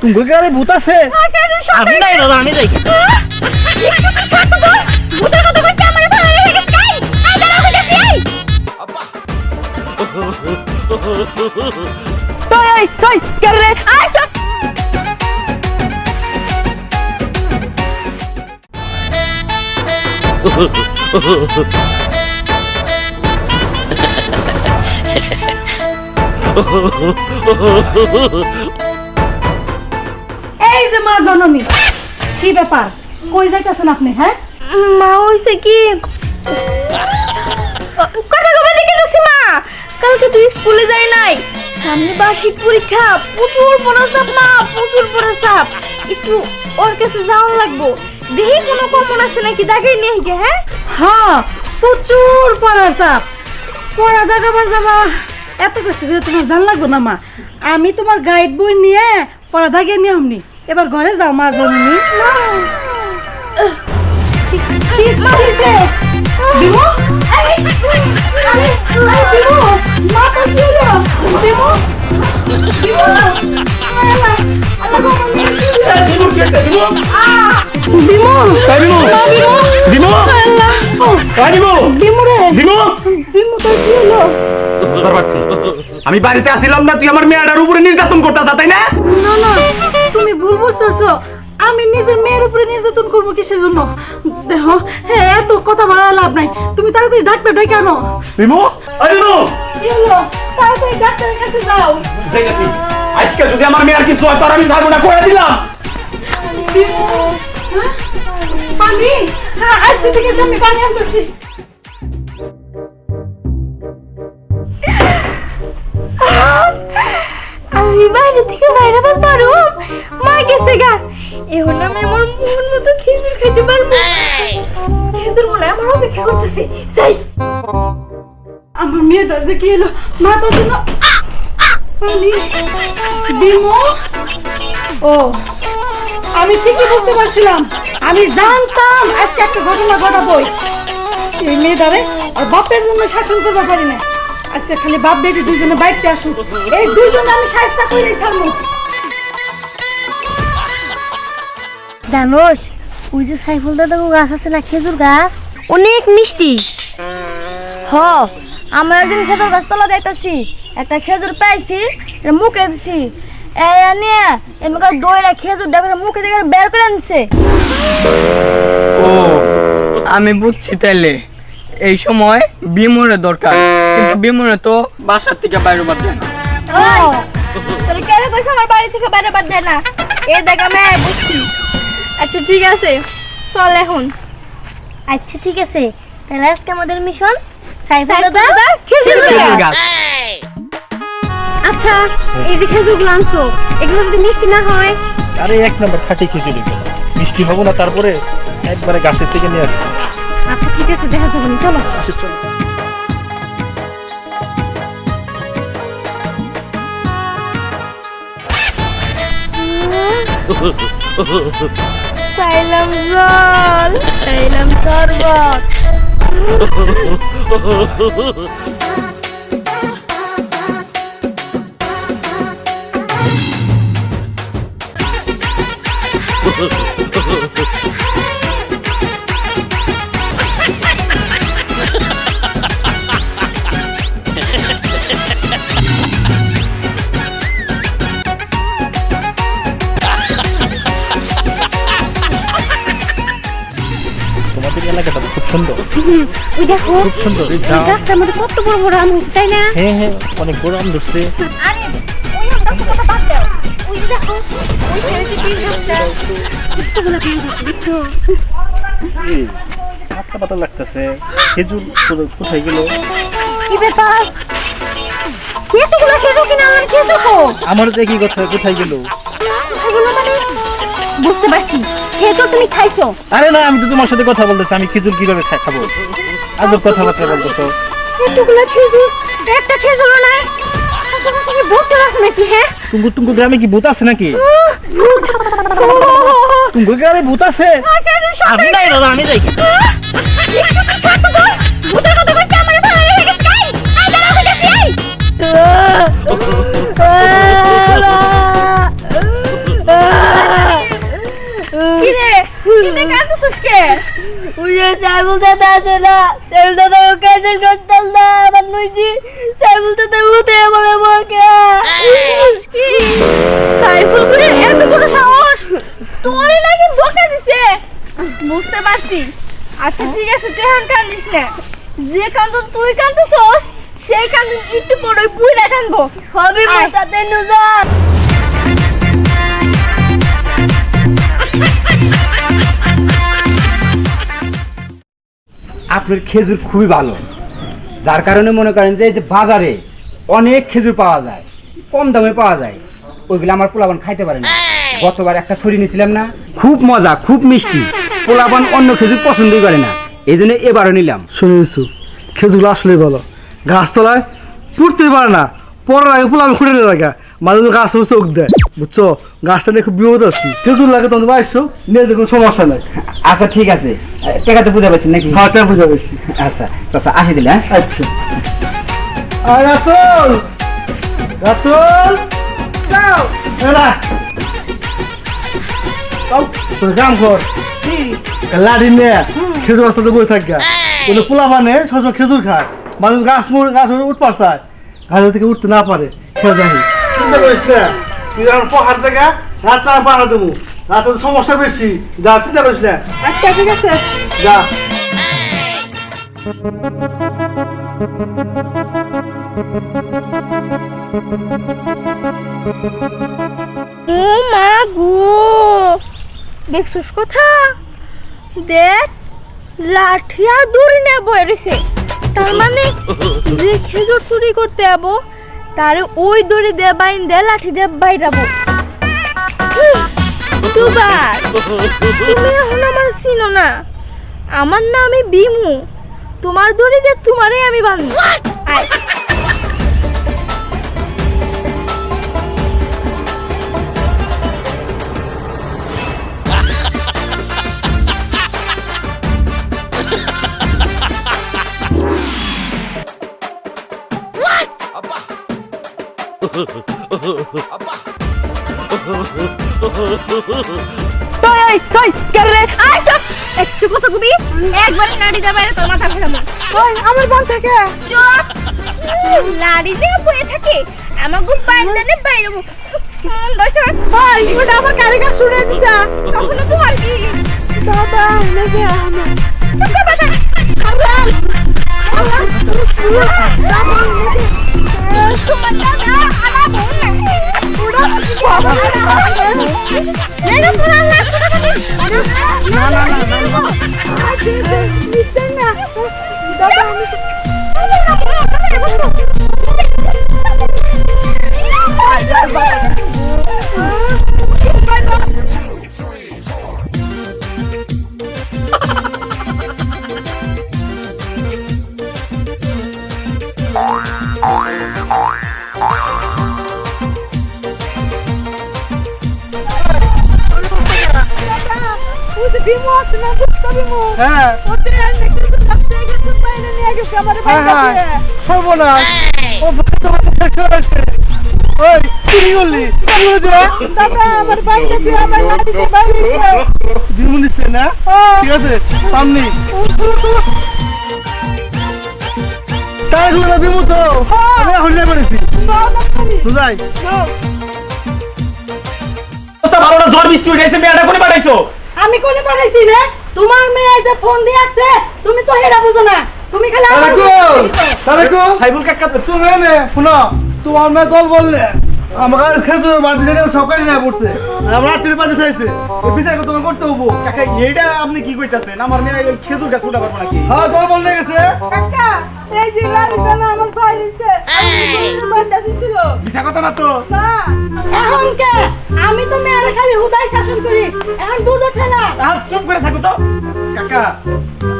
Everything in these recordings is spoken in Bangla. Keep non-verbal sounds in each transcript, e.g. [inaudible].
তুমি গাড়ি ভূত আছে। আমি নাই দাদা আমি যাই। চুপ। [laughs] এই যে মা জননী কি ব্যাপার কই যাইতেছেন আপনি হ্যাঁ মা হইছে কি? কথা কবে লিখে গেছি মা? কালকে তুই স্কুলে যাই নাই। সামনে বার্ষিক পরীক্ষা প্রচুর পড়াচাপ মা প্রচুর পড়াচাপ একটু ওর কাছে যাওয়া লাগবো। দেখি কোনো কমন আছে নাকি? দেখাই নিয়ে গিয়ে হ্যাঁ হ্যাঁ প্রচুর পড়ার চাপ পড়া দেখাবার যাবা। এত কষ্ট করে তোমার জান লাগবো না মা। আমি তোমার গাইড বই নিয়ে পড়া দাগে নিয়ে আমনি এবার ঘরে যাও মা জননী কি কি হয়েছে দিমু এই, এই, এই, দিমু, মা তো কি হলো? দিমু, দিমু, আল্লাহ, আল্লাহ গো, দিমু, দিমু দিমু আল্লাহ, ও, আয় দিমু দিমু রে, দিমু দিমু তোর কি হলো? বুঝতে পারছি আমি বাড়িতে আসিলাম না তুই আমার মেয়েটার উপরে নির্যাতন করতেছ তাই না ভুল বুঝতেছো? আমি নিজের মেয়ের উপরে নির্যাতন করব কিসের জন্য? দেখো হ্যাঁ এত কথা বলা লাভ নাই। তুমি তাড়াতাড়ি ডাক্তার ডেকে আনো। কি হলো? তাড়াতাড়ি ডাক্তারের কাছে যাও। আজকে যদি আমার মেয়ের কিছু হয় তোর আমি ছাড়বো না করে দিলাম। হ্যাঁ? পানি? হ্যাঁ আচ্ছা ঠিক আছে আমি পানি আনতেছি। আমি বাইরে থেকে বাইরে গেছে গা। এখন আমি আমার মন মতো খেজুর খাইতে পারব। খেজুর মনে আমার অপেক্ষা করতেছে। যাই। আমার মেয়েটার যে কি হলো? মা তোর জন্য ও আমি ঠিকই বুঝতে পারছিলাম। আমি জানতাম আজকে একটা ঘটনা ঘটাবই এই মেয়েটারে আর বাপের জন্য শাসন করতে পারি না আজকে খালি বাপ বেটি দুইজনে বাইরতে আসুক। এই দুইজনে আমি সাহস্তা করেই ছাড়বো। জানোস ওই যে সাইফুল দাদা গাছ আছে না খেজুর গাছ? অনেক মিষ্টি। হ আমরা একদিন খেজুর গাছ তলা যাইতাছি একটা খেজুর পাইছি মুখে দিছি। এই আনিয়া এমনি দইরা খেজুর ডাবের মুখে দিয়ে বের করে আনছে। ও আমি বুঝছি তাইলে এই সময় বিমরে দরকার কিন্তু বিমরে তো বাসার থেকে বাইরে বাদ যায় না। কেন কইছ আমার বাড়ি থেকে বাইরে বাদ দেয় না? এই দেখ আমি বুঝছি। আচ্ছা ঠিক আছে। চল এখন। আচ্ছা ঠিক আছে। তাহলে আজকে আমাদের মিশন সাইফুল দাদা খেজুর খেজুর গাছ। গাছ। আচ্ছা এই যে খেজুরগুলো আনছো এগুলো যদি মিষ্টি না হয়? আরে এক নম্বর খাটি খিচুড়ি মিষ্টি হব না তারপরে একবারে গাছের থেকে নিয়ে আসছি আচ্ছা ঠিক আছে দেখা যাবে না, চলো। আসে চলো। চাইলাম জল খাইলাম শরবত। তোমাদের [laughs] ওই দেখো খুব সুন্দর এই গাছটার মধ্যে কত বড় বড় আম হয়েছে তাই না? হ্যাঁ হ্যাঁ অনেক বড় আম ধরছে। আরে ওই আমটা তো কথা বাদ দাও। ওই দেখো ওই ছেড়েছে কি গাছটা। কতগুলো পেয়ে গেছে দেখছ এই, পাতলা পাতলা লাগতেছে। খেজুর কোথায় গেল? কি ব্যাপার? কেতগুলো খেজুর কিনে আনলাম খেজুর আমার দেখি কথা কোথায় গেল? এগুলো মানে বুঝতে পারছি। খেজুর তুমি খাইছো? আরে না আমি তো তোমার সাথে কথা বলতেছি আমি খেজুর কীভাবে খাব? আজব কথাবার্তা বলতেছো। এতগুলো খেজুর একটা খেজুর নাই। ভূত চলে নাকি হ্যাঁ? তুঙ্গু তুঙ্গু গ্রামে কি ভূত আছে নাকি? ভূত। তুঙ্গু গ্রামে ভূত আছে? আমি নাই দাদা আমি যাই। ঠিক আছে তুই এখন কান্দিস না। যে কান্দন তুই কান্দছস সেই কান্দন একটু পরে পুইরা কানবো। হবে মাথাতে নুজার আপনার খেজুর খুবই ভালো। যার কারণে মনে করেন যে এই যে বাজারে অনেক খেজুর পাওয়া যায় কম দামে পাওয়া যায় ওইগুলো আমার পোলাবান খাইতে পারে না। গতবার একটা ছড়ি নিয়েছিলাম না খুব মজা খুব মিষ্টি। পোলাবান অন্য খেজুর পছন্দই করে না। এই জন্য এবারও নিলাম। শুনেছো খেজুরগুলো আসলেই ভালো। গাছতলায় পুড়তে পারে না। পড়ার আগে ফুল আমি খুঁড়ে নিয়ে রাখা। মাঝে মাঝে গাছ চোখ দেয়। বুঝছ? গাছটা নিয়ে খুব বিপদ আছি। খেজুর লাগে তোমাদের পাইছো? নিয়ে যে কোনো সমস্যা নাই। আচ্ছা ঠিক আছে। টাকা তো বুঝা পাচ্ছেন নাকি হাটটা বুঝা পেয়েছি আচ্ছা আচ্ছা আসি দিলে হ্যাঁ? আচ্ছা। আয় রাতুল! রাতুল! যাও! তোর কাম কর লাঠি নিয়ে। খেজুর গাছটাতে বই থাক কোনো পোলা মানে সবসময় খেজুর খায়। মাঝে মাঝে গাছ মুড় গাছ উঠে উঠপার চায়। গাছের থেকে উঠতে না পারে। খেয়ে যাবি চিন্তা করিস না। তুই যখন পাহাড় থেকে রাত্রে আমি পাহাড় দেবো। রাত্রে তো সমস্যা বেশি। যা চিন্তা করিস না। আচ্ছা ঠিক আছে। যা। ও মা গো! দেখছিস কথা? দেখ লাঠি আর নেব এসে তার মানে যে খেজুর চুরি করতে যাব তারে ওই দড়ি দিয়ে বাইন দে, লাঠি দিয়ে বাইরাব দুবার তুমি এখন আমার চিনো না। আমার নাম বিমু। তোমার দড়ি দিয়ে তোমারই আমি বান্ধব এই কই করে আয় সব। একটু কথা কবি। একবার নাড়ি দে বাইরে তোর মাথা ঘুরাবো ওই আমার বান থাকে। চুপ। নাড়ি দে বয়ে থাকে। আমার গুপ বাইরে বাইরে বসে ওই ওটা আমার কারিগর শুনে দিছা। কখনো তোমার কি দাদা লেগে যে বিমু আছে না গুপ্তা বিমু হ্যাঁ। ওতে বাইরে নিয়ে গেছে আমার হ্যাঁ বাইরে হ্যাঁ। সর্বনাশ। ও বাচ্চা বাচ্চা শেষ হয়ে গেছে। ওই কি করলি। কি হয়েছে দাদা আমার বাইরে তুই আমার লাঠিতে বাইরে নিচ্ছে না? ঠিক আছে সামনে। তাই হলো না তো। আমি এখন যাই। পেরেছি যাই ভালো না ঝড় বৃষ্টি উঠেছে মেয়েটা করে পাঠাইছো। আমি কোনে পাঠাইছি রে? তোমার মেয়ে যে ফোন দিয়ে আছে তুমি তো হেরা বুঝো না। তুমি খালি আমার তাহলে কো সাইবুল কাকা তো তুমি এনে শুনো তোমার মেয়ে দল বললে আমার খেজুর বাদ দিয়ে সকালে না পড়ছে। আর আমার রাত্রির পাশে থাকছে এই বিচার তোমার করতে হব। কাকা এইটা আপনি কি কইতাছেন? আমার মেয়ে ওই খেজুর গাছ উঠা পারব নাকি? হ্যাঁ দল বললে গেছে। কাকা এই যে না আমার ভাই নিছে বাচ্চা ছিল। মিছা কথা না তো। না আমি হুদাই শাসন করি। এখন দুধ আর চুপ করে থাকো তো। কাকা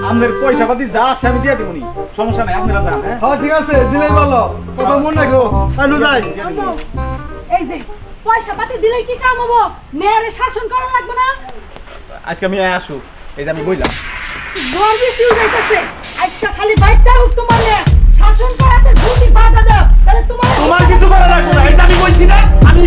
আমাদের পয়সা পাতি যা আসে আমি সমস্যা নাই আপনারা যান হ্যাঁ? হ্যাঁ ঠিক আছে দিলেই ভালো। এই যে পয়সা পাতি দিলেই কি কাম হব? শাসন করা লাগবে না? আজকে আমি আসু। এই যে আমি বইলাম। জোর বৃষ্টি উঠাইতেছে। আজকে খালি বাইকটা হোক তোমার শাসন করাতে দুটি বাধা দাও তাহলে তোমার তোমার কিছু করা লাগবে না। এটা আমি বলছি না আমি